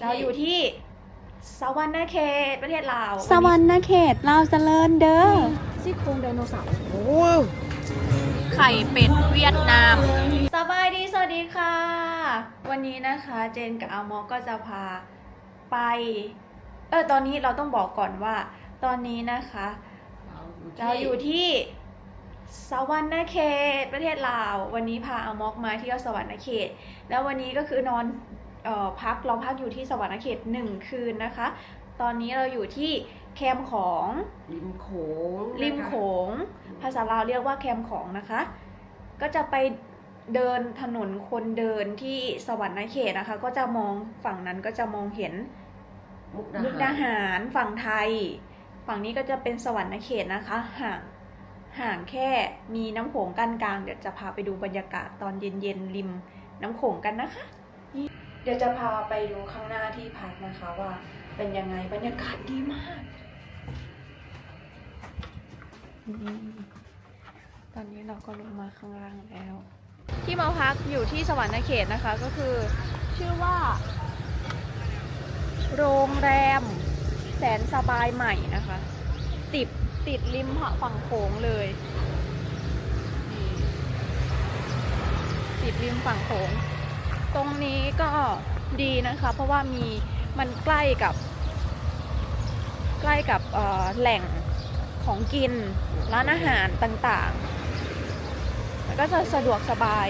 เราอยู่ที่สวรรณเขตประเทศลาวสวรรณเขตเราวเจริญเด้อซี่โครงไดโนเสาร์โอ้ไข่เป็ดเวียดนาม สบายดี สวัสดีค่ะ วันนี้นะคะเจนกับอามอก็จะพาไป เออตอนนี้เราต้องบอกก่อนว่า ตอนนี้นะคะ เราอยู่ที่สวรรณเขตประเทศลาว วันนี้พาอามอกมาเที่ยวสวรรณเขต แล้ววันนี้ก็คือนอนเออ พักเราพักอยู่ที่สวรรณเขตหนึ่งคืนนะคะ ตอนนี้เราอยู่ที่แคมป์ของริมโขงริมโขง ภาษาลาวเรียกว่าแคมป์ของนะคะ ก็จะไปเดินถนนคนเดินที่สวรรณเขตนะคะ ก็จะมองฝั่งนั้นก็จะมองเห็นมุกมุกดาหารฝั่งไทย ฝั่งนี้ก็จะเป็นสวรรณเขตนะคะ ห่างห่างแค่มีน้ำโขงกั้นกลางเดี๋ยวจะพาไปดูบรรยากาศตอนเย็นๆริมน้ำโขงกันนะคะนี่เดี๋ยวจะพาไปดูข้างหน้าที่พักนะคะว่าเป็นยังไงบรรยากาศดีมาก ตอนนี้เราก็ลงมาข้างล่างแล้ว ที่มาพักอยู่ที่สวรรณเขตนะคะก็คือ ชื่อว่า โรงแรม แสนสบายใหม่นะคะ ติดติดริมฝั่งโขงเลย ติดริมฝั่งโขง ตรงนี้ก็ดีนะคะ เพราะว่ามีมันใกล้กับ ใกล้กับแหล่งของกินร้านอาหารต่างๆ แล้วก็จะสะดวกสบาย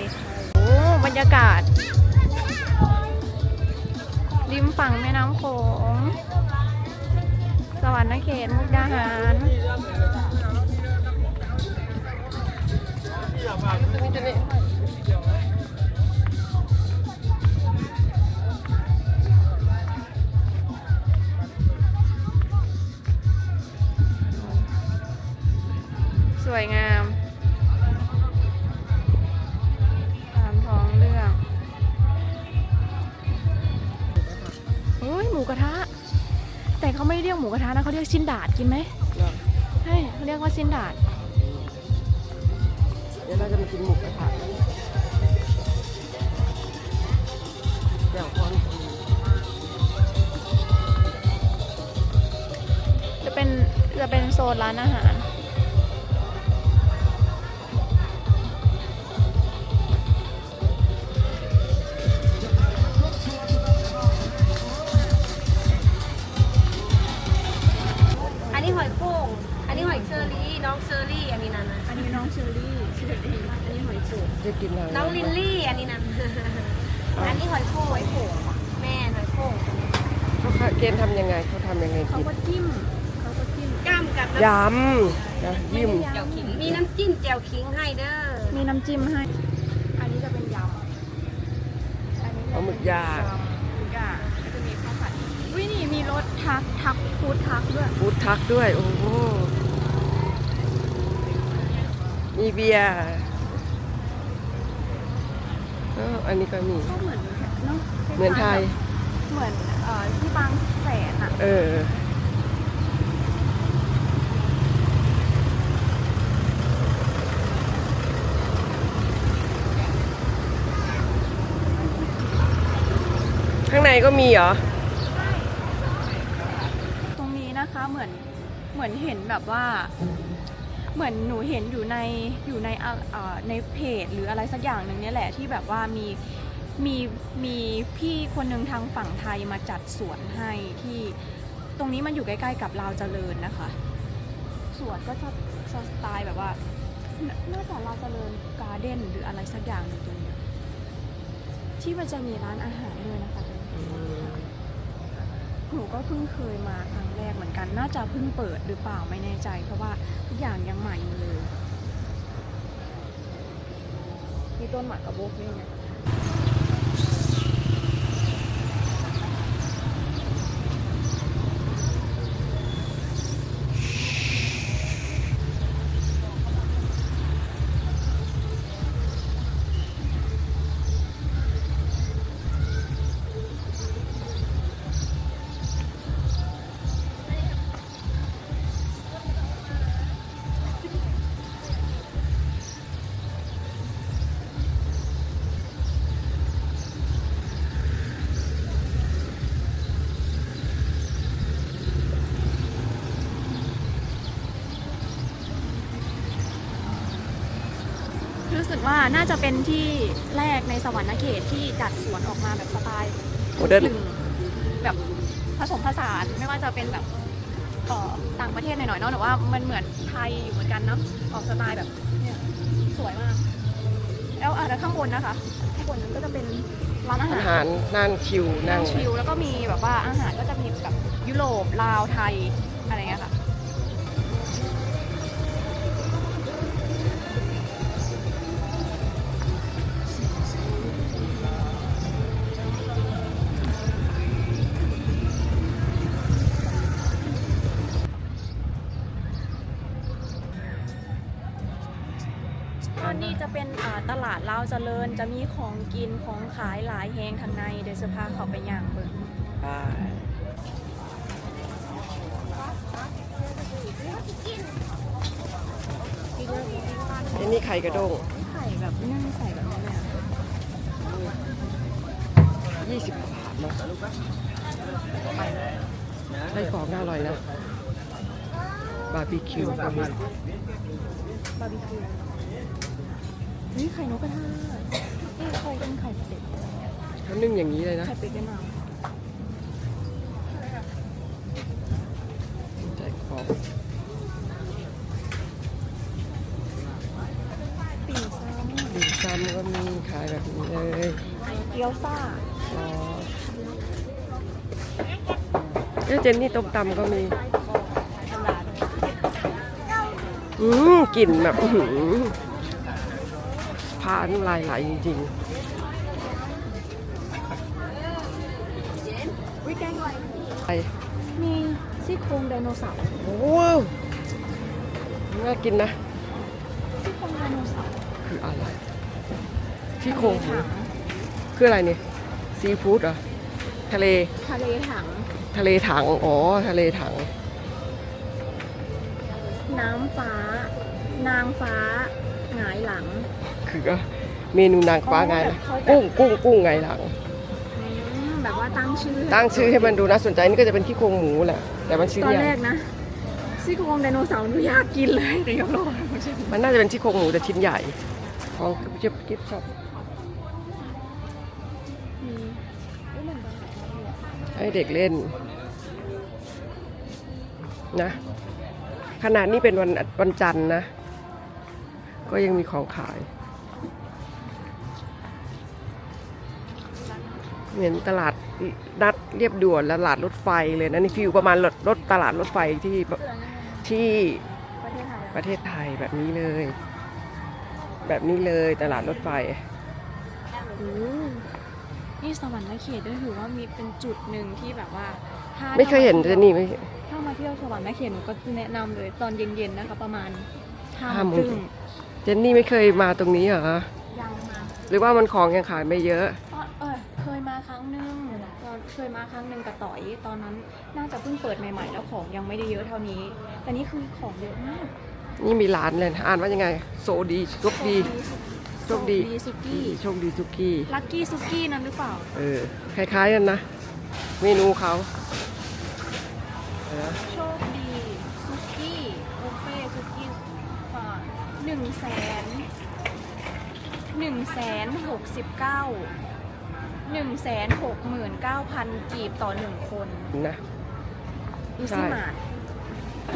โอ้บรรยากาศ ริมฝั่งแม่น้ำโขงสวรรณเขตมุกดาหาร สวยงามตามท้องเรื่องเฮ้ยหมูกระทะ แต่เขาไม่เรียกหมูกระทะนะเขาเรียกชิ้นดาดกินไหมใช่เขาเรียกว่าชิ้นดาดเดี๋ยวเราจะมากินหมูกระทะเดี๋ยวคอนจะเป็นจะเป็นโซนร้านอาหาร นนี้หอยโข่งหอยโข่งแม่หอยโข่งเขาเกณฑ์ทำยังไงเขาทำยังไงเขากินก็จิ้มเขาก็จิ้มกล้ามกับยน้ำำนะยิ้มแจ่วขิงมีน้ำจิ้มแจ่วขิงให้เด้อมีน้ำจิ้มให้ อันนี้จะเป็นยำอันนี้จะเอาหมึกย่างหมึกย่างก็จะมีข้าวผัดอุ้ยนี่มีรถทักทักฟู้ดทักด้วยฟูดทักด้วย โอ้โหมีเบียร์เอออันนี้ก็มี ก็เหมือนเนาะเหมือนไทย เหมือนเอ่อที่บางแสนอะเออ ข้างในก็มีเหรอ ตรงนี้นะคะเหมือนเหมือนเห็นแบบว่า เหมือนหนูเห็นอยู่ในอยู่ในอะเอ่อในเพจหรืออะไรสักอย่างหนึ่งเนี่ยแหละที่แบบว่ามีมีมีพี่คนหนึ่งทางฝั่งไทยมาจัดสวนให้ที่ตรงนี้มันอยู่ใกล้ๆกับลาวเจริญนะคะ สวนก็จะสไตล์แบบว่าน่าน่าจะลาวเจริญการ์เด้นหรืออะไรสักอย่างหนึ่งตรงนี้ที่มันจะมีร้านอาหารด้วยนะคะ หนูก็เพิ่งเคยมาครั้งแรกเหมือนกัน น่าจะเพิ่งเปิดหรือเปล่าไม่แน่ใจ เพราะว่าทุกอย่างยังใหม่อยู่เลย มีต้นหมากกระบอกนี่ไง กว่าน่าจะเป็นที่แรกในสวรรค์เขตที่จัดสวนออกมาแบบสไตล์โมเดิร์นกึ่งแบบผสมผสานไม่ว่าจะเป็นแบบเอ่อต่างประเทศหน่อยๆเนาะแต่ว่ามันเหมือนไทยอยู่เหมือนกันเนาะออกสไตล์แบบเนี่ยสวยมาก แล้วอะแล้วข้างบนนะคะข้างบนนั้นก็จะเป็นร้านอาหาอารหารนั่งชิวนั่นั่งงชิลแล้วก็มีแบบว่าอาหารก็จะมีแบบยุโรปลาวไทยอะไรเงี้ยค่ะาตลาดลาวเจริญจะมีของกินของขายหลายแหงทางในเดี๋ยวจะพาเขาไปย่างเบิ่งไอ้นี่ไข่กระด้งไข่แบบนึ่งใส่แบบนี้เลยอะ20บาทเนาะไส้กรอกน่าอร่อยนะ บาร์บีคิวก็มีบาร์บีคิว เฮ้ยไข่นกกระทานี่เคยกินไข่เป็ดเขานึ่งอย่างนี้เลยนะไข่เป็ดได้มาไส้กรอกปิ่งซ่ดิมซัมก็มีขายแบบนี้เลยำเกี๊ยวซ่าอ๋อเอ้ยเจนนี่ต้มตำก็มีธรรมดาเลยอืมกลิ่นแบบ อื้อ อพาน้ำลายไหลจริงๆไปมีซี่โครงไดโนเสาร์ว้าวน่ากินนะซี่โครงไดโนเสาร์คืออะไรที่โครงหมูถังคืออะไรเนี่ยซีฟู้ดเหรอทะเล ทะเลถัง ทะเลถัง อ๋อ ทะเลถัง น้ำฟ้า นางฟ้า หงายหลัง คือก็เมนูนางฟ้าไงล่ะเขาแบบกุ้งกุ้งกุ้งไงหลังอืมแบบว่าตั้งชื่อตั้งชื่อให้มันดูน่าสนใจนี่ก็จะเป็นที่โครงหมูแหละ แต่มันชื่อตอนใหญ่แรกนะซี่โครงไดโนเสาร์หนูอยากกินเลยแต่ยังรอไม่ใช่มันน่าจะเป็นที่โครงหมูแต่ชิ้นใหญ่ ของจิ๊บจิ๊บชอบมีเอ้ยเหมือนกันให้เด็กเล่นนะขนาดนี้เป็นวันวันจันทร์นะ ก็ยังมีของขาย เหมือนตลาดนัดเรียบด่วนและตลาดรถไฟเลยนะนี่ฟิวประมาณรถรถตลาดรถไฟที่ที่ประเทศไทยประเทศไทยแบบนี้เลย แบบนี้เลยตลาดรถไฟโอ้นี่สวรรค์เขตด้วยถือว่ามีเป็นจุดหนึ่งที่แบบว่าถ้าไม่เคยเห็นจะนี่ไม่ถ้ามาเที่ยวสวรรค์เขตหนูก็แนะนำเลยตอนเย็นๆนะคะประมาณห้าห้าโมโมงงครึ่งเจนนี่ไม่เคยมาตรงนี้เหรอยังมาหรือว่ามันของยังขายไม่เยอะ คยมาครั้งหนึ่งกับต่อยตอนนั้นน่าจะเพิ่งเปิดใหม่ๆ แล้วของยังไม่ได้เยอะเท่านี้ แต่นี่คือของเยอะมากนี่มีร้านเลยนะอ่านว่ายังไง โซดีโชคดีโชคดีสุกี้โชคดีซุกี้ลักกี้สุกี้นั่นหรือเปล่า เออ คล้ายๆกันนะ เมนูเขาเออโชคดีซุกี้บุฟเฟ่ต์ซุกี้หนึ่งแสนหนึ่งแสนหกสิบเก้า หนึ่งแสนหกหมื่นเก้าพันกีบต่อหนึ่งคนนะอีใช่ซี่มาร์ท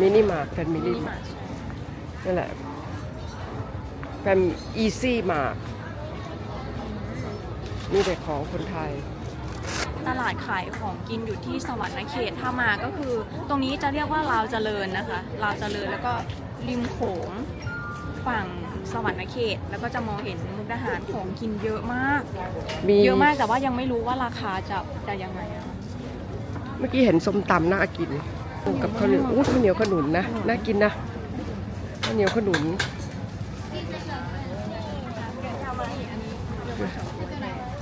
มินิมาร์ทเป็นมิมินินิมามาร์ทร์ทนั่นแหละเป็นอีซี่มาร์ทมีแต่ของคนไทย ตลาดขายของกินอยู่ที่สวรรค์เขตถ้ามาก็คือ ตรงนี้จะเรียกว่าลาวเจริญนะคะลาวเจริญแล้วก็ริมโขงฝั่ง สวรรค์เขต แล้วก็จะมองเห็นมุกดาหารของกินเยอะมาก มีเยอะมากแต่ว่ายังไม่รู้ว่าราคาจะจะยังไงอะเมื่อกี้เห็นส้มตำน่ากินกับข้าวเหนียวอู้ข้าวเหนียวขนุนนะน่ากินนะข้าวเหนียวขนุน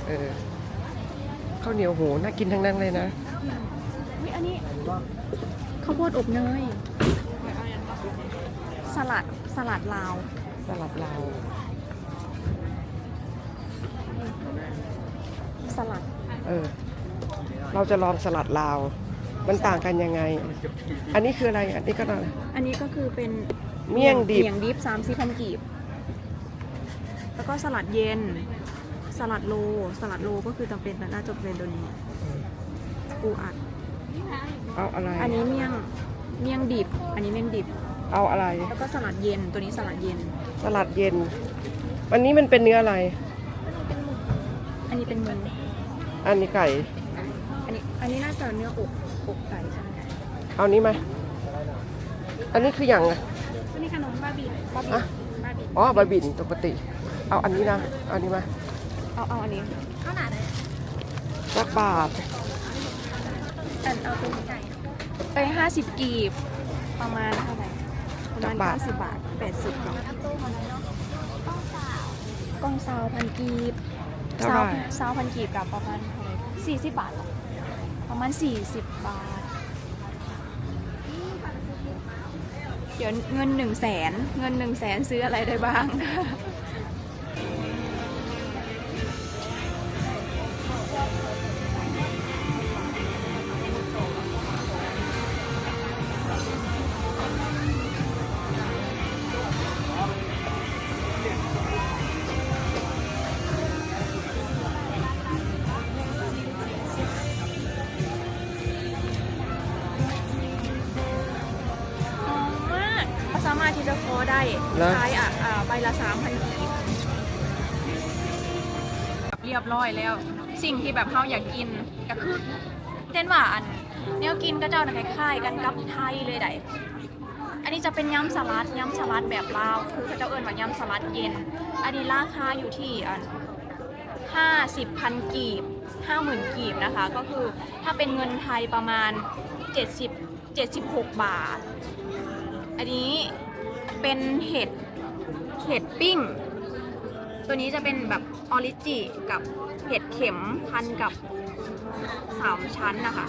เออข้าวเหนียวโหน่ากินทั้งนั้นเลยนะอุ๊ยอันนี้ข้าวโพดอบเนยสลัดสลัดลาว สลัดลาวสลัด เออ เราจะลองสลัดลาว มันต่างกันยังไง อันนี้คืออะไร อันนี้ก็อะไรอันนี้ก็คือเป็นเมี่ยงดิบเมี่ยงดิบสามสิบพันกีบผแล้วก็สลัดเย็น สลัดโล สลัดโลก็คือจำเป็นน่าจะเป็นตัวนี้ปูอัด เอาอะไร อันนี้เมี่ยง เมี่ยงดิบ อันนี้เมี่ยงดิบ เอาอะไร แล้วก็สลัดเย็นตัวนี้สลัดเย็น สลัดเย็นวันนี้มันเป็นเนื้ออะไร อันนี้เป็นหมูอันนี้ไก่ อันนี้อันนี้น่าจะเนื้ออกอกไก่ใช่ไหมเอานี้ไหมอันนี้คืออย่างอะอันนี้ขนมบาบินบาบิอะบาบินอ๋อบะบินปกติ เอาอันนี้นะเอาอันนี้มาเอาเอาอันนี้เท่าไหร่เลยสักบาทอันเอาตัวไก่ไปห้าสิบกีบประมาณเท่าไหร่ ประมาณบาทเก้าสิบบาทแปดสิบหรอเอาตู้มาแล้วเนาะต้องสาวกล่องซาวพันกีบเท่าซาวไหร่ซาวพันกีบกับประมาณเท่าไหร่สี่สิบบาทเหรอประมาณสี่สิบบาท เดี๋ยวเงินหนึ่งแสนเงินหนึ่งแสนซื้ออะไรได้บ้าง จะโคได้แล้วขายอะอ่าใบละสามพันกีบเรียบร้อยแล้ว สิ่งที่แบบเขาอยากกินก็คือเต้นว่าอันแนวกินก็เจ้าหน่ะคล้ายๆกันกับไทยเลยไดอันนี้จะเป็นยำสลัดยำสลัดแบบลาวคือเขาจะเอิ้นว่ายำสลัดเย็น อันนี้ราคาอยู่ที่อันห้าสิบพันกีบห้าหมื่นกีบนะคะ ก็คือถ้าเป็นเงินไทยประมาณ70 76บาท อันนี้ เป็นเห็ด เห็ดปิ้ง ตัวนี้จะเป็นแบบออริจิกับเห็ดเข็มพันกับสามชั้นนะคะ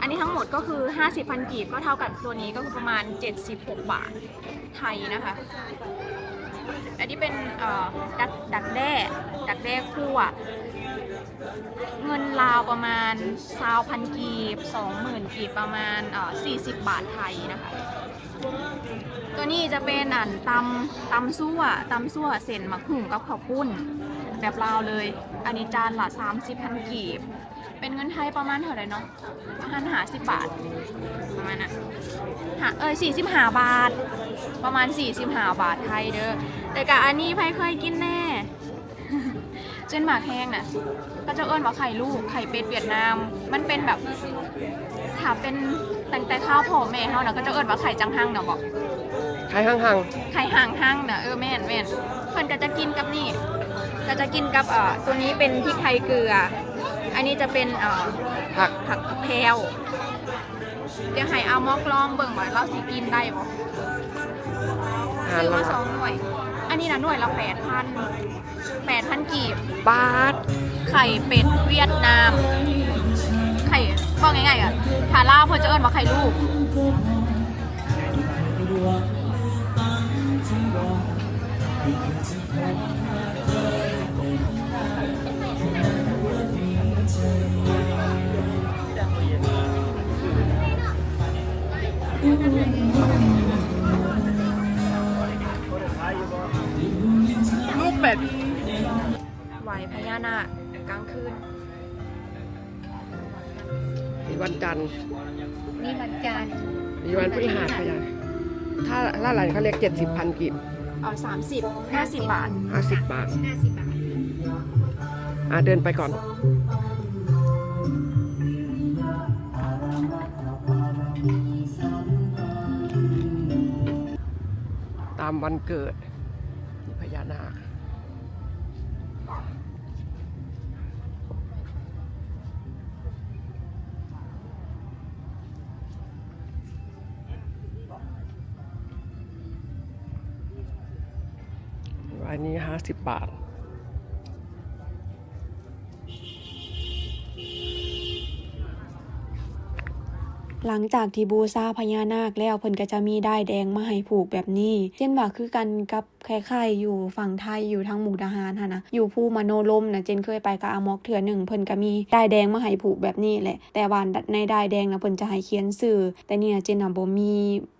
อันนี้ทั้งหมดก็คือ 50พันกีบก็เท่ากับตัวนี้ก็คือประมาณ 76 บาทไทยนะคะ อันนี้เป็นดักดักแด้ดักแด้คั่วเงินลาวประมาณซาวพันกีบสองหมื่นกีบประมาณเอ่อ40 บาทไทยนะคะ ตัวนี้จะเป็นอันตำตำซั่วตำซั่วเส้นหมักหุ่งกับข้าวปุ้น แบบลาวเลย อันนี้จานละ30พันกีบ เป็นเงินไทยประมาณเท่าไหร่เนาะประมาณหาสิบบาท ประมาณน่ะหาเออสี่สิบห้าบาท ประมาณ45บหาบาทไทยเด้อแต่กะอันนี้ไพ่เคยกินแน่ เจนหมากแห้งน่ะก็จะเอิ้นว่าไข่ลูกไข่เป็ดเวียดนาม มันเป็นแบบถ้าเป็นตั้งแต่ข้าวพ่อแม่เฮานะก็จะเอิ้นว่าไข่จังหังเนาะบอก ใครห่างไข่ห่างหังน่ะเออแม่นแม่นเพิ่นก็จะกินกับนี่ก็จะกินกับเอ่อตัวนี้เป็นพริกไทยเกลือ อันนี้จะเป็นเอ่อๆผักผักแพรวเดี๋ยวให้เอามอกลองเบิ่งว่าเราสิกินได้บ่หาซื้อละมาสองหน่วย อันนี้นะหน่วยละแปดพันแปดพันกีบ บาทไข่เป็ดเวียดนาม ไข่ก็ง่ายๆอะทาล่าเพื่อจะเอิ้นว่าไข่ลูก ลูกเป็ดไหวพญานาคกลางคืนมีวันจันทร์นี่วันจันทร์มีวันพฤหัสพยาถ้าถ้าหลังเขาเรียกเจ็ดสิบพันกีบเอาสามสิบห้าสิบบาทห้าสิบบาท ห้าสิบบาท อะเดินไปก่อนามวันเกิดพญานาควันนี้ห้าสิบบาท หลังจากที่บูชาพญานาคแล้วเพิ่นก็จะมีได้แดงมาให้ผูกแบบนี้ เช่นว่าคือกันกับคล้ายๆอยู่ฝั่งไทยอยู่ทางหมุกดาหารค่ะนะอยู่ภูมโนลมนะเจนเคยไปกับอามอกเถื่อหนึ่งเพิ่นก็มีได้แดงมาให้ผูกแบบนี้แหละ แต่ว่าในได้แดงนะเพิ่นจะให้เขียนสื่อ แต่นี่นะเจนน่ะบ่มี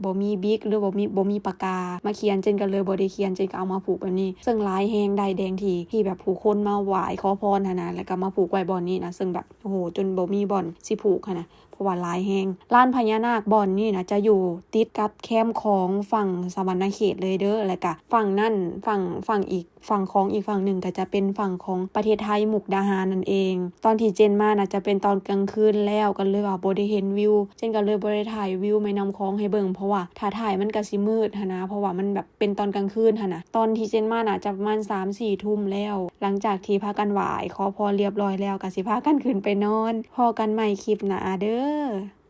บ่มีบิ๊กหรือบ่มีบ่มีปากกา มาเขียนเจนก็เลยบ่ได้เขียนเจนก็เอามาผูกแบบนี้ ซึ่งหลายแฮงได้แดงที่ที่แบบผู้คนมาไหว้ขอพรหั่นะแล้วก็มาผูกไว้บ่อนนี้นะซึ่งแบบโอ้โหจนบ่มีบ่อนสิผูกค่ะนะ เพราะว่าหลายแห่งลานพญานาคบ่อนนี่นะจะอยู่ติดกับแคมป์ของฝั่งสวรรณเขตเลยเด้อแล้วก็ฝั่งนั่นฝั่งฝั่งอีก ฝั่งของอีกฝั่งหนึ่งก็จะเป็นฝั่งของประเทศไทยมุกดาหารนั่นเอง ตอนที่เจนมานะจะเป็นตอนกลางคืนแล้วก็เลยว่าบ่ได้เห็นวิว เจนก็เลยบ่ได้ถ่ายวิวแม่น้ำคลองให้เบิ่งเพราะว่าถ้าถ่ายมันก็สิมืดหนะ เพราะว่ามันแบบเป็นตอนกลางคืนหนะ ตอนที่เจนมาน่ะจะประมาณ3-4ทุ่มแล้ว หลังจากที่พากันไหวขอพรเรียบร้อยแล้วก็สิพากันขึ้นไปนอน พอกันใหม่คลิปหน้าเด้อ